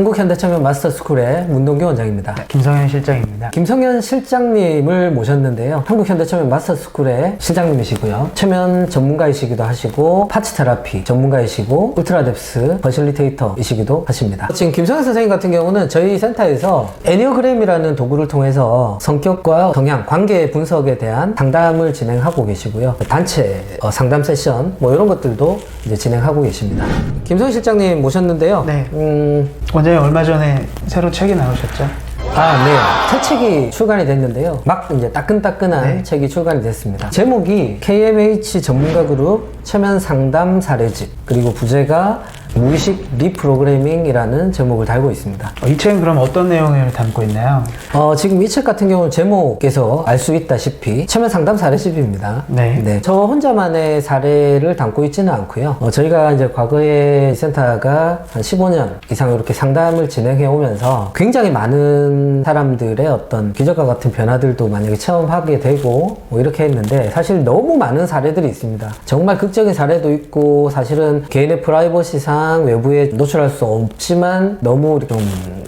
한국현대청년 마스터스쿨의 문동규 원장입니다. 김성현 실장입니다. 김성현 실장님을 모셨는데요. 한국현대초면 마스터스쿨의 실장님이시고요. 최면 전문가이시기도 하시고 파츠 테라피 전문가이시고 울트라뎁스 퍼실리테이터이시기도 하십니다. 지금 김성현 선생님 같은 경우는 저희 센터에서 애니어그램이라는 도구를 통해서 성격과 성향, 관계 분석에 대한 상담을 진행하고 계시고요. 단체 어, 상담 세션 뭐 이런 것들도 이제 진행하고 계십니다. 김성현 실장님 모셨는데요. 네. 음, 원장 님 얼마 전에 새로 책이 나오셨죠? 아, 네. 새 책이 출간이 됐는데요. 막 이제 따끈따끈한 네. 책이 출간이 됐습니다. 제목이 KMH 전문가 그룹 최면 상담 사례집 그리고 부제가 무의식 리프로그래밍이라는 제목을 달고 있습니다. 어, 이 책은 그럼 어떤 내용을 담고 있나요? 어, 지금 이 책 같은 경우는 제목에서 알 수 있다시피 최면 상담 사례집입니다. 네. 저 혼자만의 사례를 담고 있지는 않고요. 어, 저희가 이제 과거에 이 센터가 한 15년 이상 이렇게 상담을 진행해 오면서 굉장히 많은 사람들의 어떤 기적과 같은 변화들도 만약에 체험하게 되고 뭐 이렇게 했는데 사실 너무 많은 사례들이 있습니다. 정말 극적인 사례도 있고 사실은 개인의 프라이버시상 외부에 노출할 수 없지만 너무 좀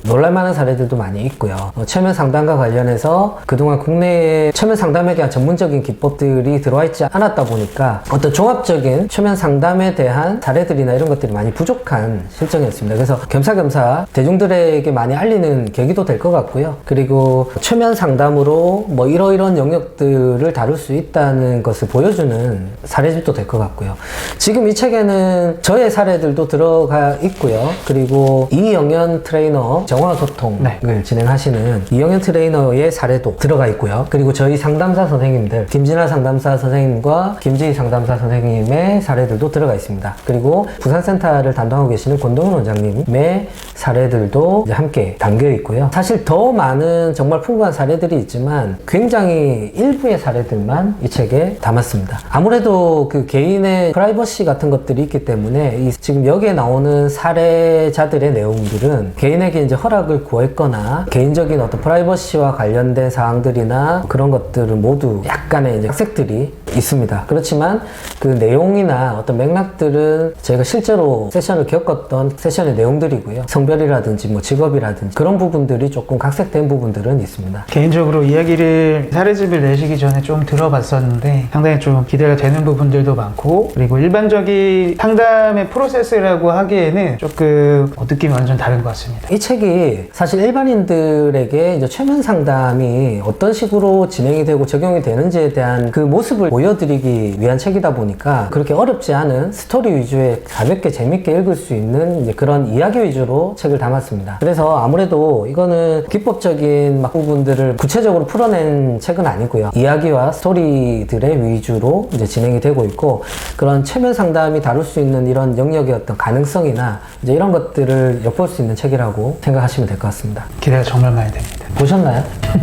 놀랄만한 사례들도 많이 있고요. 어, 최면 상담과 관련해서 그동안 국내에 최면 상담에 대한 전문적인 기법들이 들어와 있지 않았다 보니까 어떤 종합적인 최면 상담에 대한 사례들이나 이런 것들이 많이 부족한 실정이었습니다. 그래서 겸사겸사 대중들에게 많이 알리는 계기도 될 것 같고요. 그리고 최면 상담으로 뭐 이러이런 영역들을 다룰 수 있다는 것을 보여주는 사례집도 될 것 같고요. 지금 이 책에는 저의 사례들도 들어가 있고요. 그리고 이영현 트레이너 정화 소통을 네. 진행하시는 이영현 트레이너의 사례도 들어가 있고요. 그리고 저희 상담사 선생님들 김진아 상담사 선생님과 김지희 상담사 선생님의 사례들도 들어가 있습니다. 그리고 부산센터를 담당하고 계시는 권동훈 원장님의 사례들도 이제 함께 담겨 있고요. 사실 더 많은 정말 풍부한 사례들이 있지만 굉장히 일부의 사례들만 이 책에 담았습니다. 아무래도 그 개인의 프라이버시 같은 것들이 있기 때문에 이 지금 여기에 나오는 사례자들의 내용들은 개인에게 이제 허락을 구했거나 개인적인 어떤 프라이버시와 관련된 사항들이나 그런 것들은 모두 약간의 이제 학색들이 있습니다. 그렇지만 그 내용이나 어떤 맥락들은 저희가 실제로 세션을 겪었던 세션의 내용들이고요. 성별이라든지 뭐 직업이라든지 그런 부분들이 조금 각색된 부분들은 있습니다. 개인적으로 이야기를 사례집을 내시기 전에 좀 들어봤었는데 상당히 좀 기대가 되는 부분들도 많고 그리고 일반적인 상담의 프로세스라고 하기에는 조금 어, 느낌이 완전 다른 것 같습니다. 이 책이 사실 일반인들에게 이제 최면 상담이 어떤 식으로 진행이 되고 적용이 되는지에 대한 그 모습을 보여드리기 위한 책이다 보니까 그렇게 어렵지 않은 스토리 위주의 가볍게 재밌게 읽을 수 있는 그런 이야기 위주로 책을 담았습니다. 그래서 아무래도 이거는 기법적인 막 부분들을 구체적으로 풀어낸 책은 아니고요. 이야기와 스토리들의 위주로 이제 진행이 되고 있고 그런 최면 상담이 다룰 수 있는 이런 영역의 어떤 가능성이나 이제 이런 것들을 엿볼 수 있는 책이라고 생각 하시면 될 것 같습니다. 기대가 정말 많이 됩니다. 보셨나요?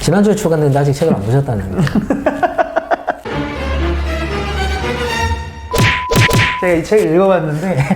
지난주에 출간됐는데 아직 책을 안 보셨다는 제가 이 책을 읽어봤는데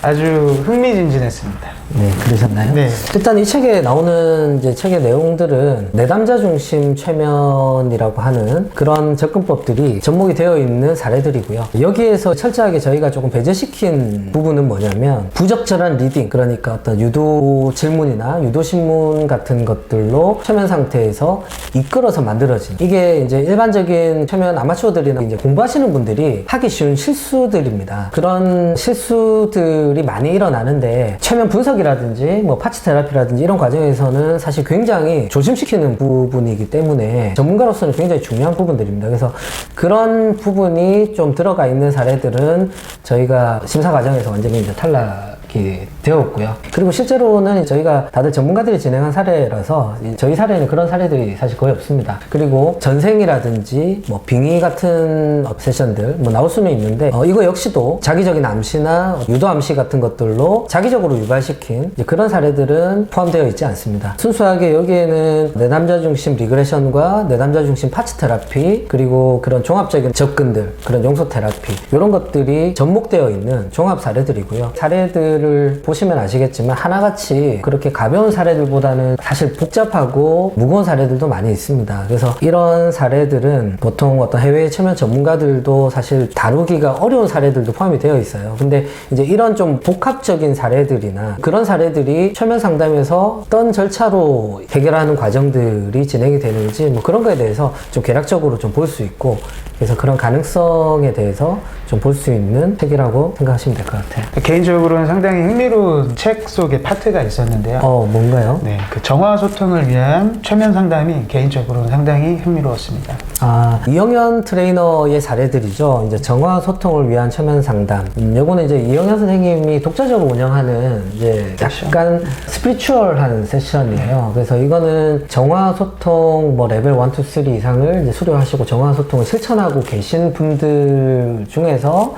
아주 흥미진진했습니다. 네, 그러셨나요? 네. 일단 이 책에 나오는 이제 책의 내용들은 내담자 중심 최면이라고 하는 그런 접근법들이 접목이 되어 있는 사례들이고요. 여기에서 철저하게 저희가 조금 배제시킨 부분은 뭐냐면 부적절한 리딩, 그러니까 어떤 유도 질문이나 유도 신문 같은 것들로 최면 상태에서 이끌어서 만들어진 이게 이제 일반적인 최면 아마추어들이나 이제 공부하시는 분들이 하기 쉬운 실수들입니다. 그런 실수 들이 많이 일어나는데 최면 분석이라든지 뭐 파츠 테라피라든지 이런 과정에서는 사실 굉장히 조심시키는 부분이기 때문에 전문가로서는 굉장히 중요한 부분들입니다. 그래서 그런 부분이 좀 들어가 있는 사례들은 저희가 심사 과정에서 완전히 이제 탈락 이 되었고요. 그리고 실제로는 저희가 다들 전문가들이 진행한 사례라서 이- 저희 사례는 그런 사례들이 사실 거의 없습니다. 그리고 전생이라든지 뭐 빙의 같은 어, 세션들 뭐 나올 수는 있는데 어, 이거 역시도 자기적인 암시나 유도 암시 같은 것들로 자기적으로 유발시킨 그런 사례들은 포함되어 있지 않습니다. 순수하게 여기에는 내담자 중심 리그레션과 내담자 중심 파츠 테라피 그리고 그런 종합적인 접근들 그런 용소 테라피 이런 것들이 접목되어 있는 종합 사례들이고요. 사례들 사례들을 보시면 아시겠지만 하나같이 그렇게 가벼운 사례들보다는 사실 복잡하고 무거운 사례들도 많이 있습니다. 그래서 이런 사례들은 보통 어떤 해외 체면 전문가들도 사실 다루기가 어려운 사례들도 포함이 되어 있어요. 근데 이제 이런 좀 복합적인 사례들이나 그런 사례들이 최면 상담에서 어떤 절차로 해결하는 과정들이 진행이 되는지 뭐 그런 거에 대해서 좀 개략적으로 좀 볼 수 있고 그래서 그런 가능성에 대해서 좀 볼 수 있는 책이라고 생각하시면 될 것 같아요. 개인적으로는 상당히 흥미로운 책 속에 파트가 있었는데요. 어, 뭔가요? 네, 그 정화 소통을 위한 최면 상담이 개인적으로는 상당히 흥미로웠습니다. 아, 이영현 트레이너의 사례들이죠. 이제 정화 소통을 위한 최면 상담. 음, 요거는 이제 이영현 선생님이 독자적으로 운영하는 이제 약간 스피리추얼한 세션이에요. 그래서 이거는 정화 소통 뭐 레벨 1, 2, 3 이상을 이제 수료하시고 정화 소통을 실천하고 계신 분들 중에서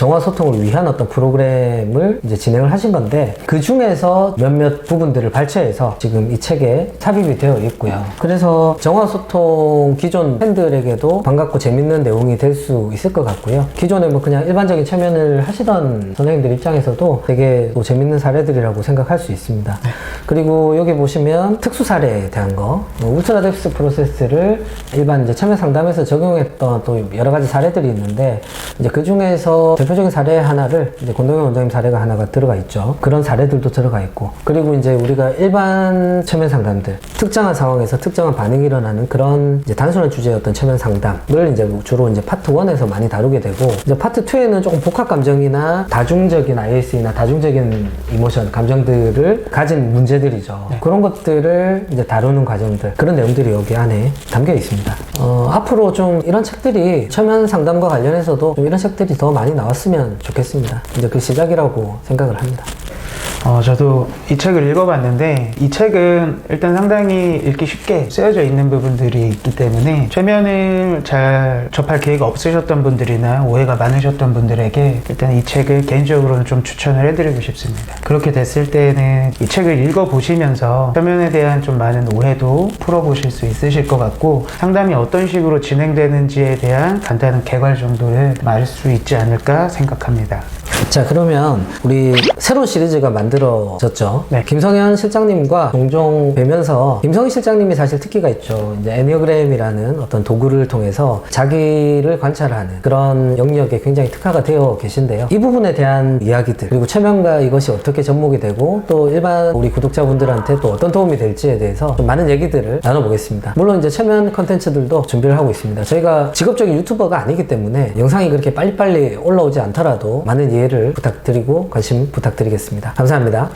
정화 소통을 위한 어떤 프로그램을 이제 진행을 하신 건데 그 중에서 몇몇 부분들을 발췌해서 지금 이 책에 삽입이 되어 있고요. 그래서 정화 소통 기존 팬들에게도 반갑고 재밌는 내용이 될 수 있을 것 같고요. 기존에 뭐 그냥 일반적인 체면을 하시던 선생님들 입장에서도 되게 또 재밌는 사례들이라고 생각할 수 있습니다. 그리고 여기 보시면 특수 사례에 대한 거, 뭐 울트라 뎁스 프로세스를 일반 이제 체면 상담에서 적용했던 또 여러 가지 사례들이 있는데 이제 그 중에서 대표적인 사례 하나를 이제 권동현 원장님 사례가 하나가 들어가 있죠. 그런 사례들도 들어가 있고 그리고 이제 우리가 일반 체면 상담들 특정한 상황에서 특정한 반응이 일어나는 그런 이제 단순한 주제의 어떤 체면 상담을 이제 주로 이제 파트 1에서 많이 다루게 되고 이제 파트 2에는 조금 복합 감정이나 다중적인 IS나 다중적인 이모션 감정들을 가진 문제들이죠. 그런 것들을 이제 다루는 과정들 그런 내용들이 여기 안에 담겨 있습니다. 어, 앞으로 좀 이런 책들이 체면 상담과 관련해서도 좀 이런 책들이 더 많이 나왔으면 좋겠습니다. 이제 그 시작이라고 생각을 합니다. 어, 저도 이 책을 읽어봤는데 이 책은 일단 상당히 읽기 쉽게 쓰여져 있는 부분들이 있기 때문에 최면을 잘 접할 기회가 없으셨던 분들이나 오해가 많으셨던 분들에게 일단 이 책을 개인적으로는 좀 추천을 해드리고 싶습니다. 그렇게 됐을 때는 이 책을 읽어보시면서 최면에 대한 좀 많은 오해도 풀어보실 수 있으실 것 같고 상담이 어떤 식으로 진행되는지에 대한 간단한 개괄 정도를 알 수 있지 않을까 생각합니다. 자 그러면 우리 새로운 시리즈가 만들어졌죠. 네. 김성현 실장님과 종종 뵈면서 김성현 실장님이 사실 특기가 있죠. 이제 애니어그램이라는 어떤 도구를 통해서 자기를 관찰하는 그런 영역에 굉장히 특화가 되어 계신데요. 이 부분에 대한 이야기들 그리고 최면과 이것이 어떻게 접목이 되고 또 일반 우리 구독자분들한테 또 어떤 도움이 될지에 대해서 좀 많은 얘기들을 나눠보겠습니다. 물론 이제 최면 컨텐츠들도 준비를 하고 있습니다. 저희가 직업적인 유튜버가 아니기 때문에 영상이 그렇게 빨리빨리 올라오지 않더라도 많은 이해를 부탁드리고 관심 부탁드리겠습니다. 감사합니다.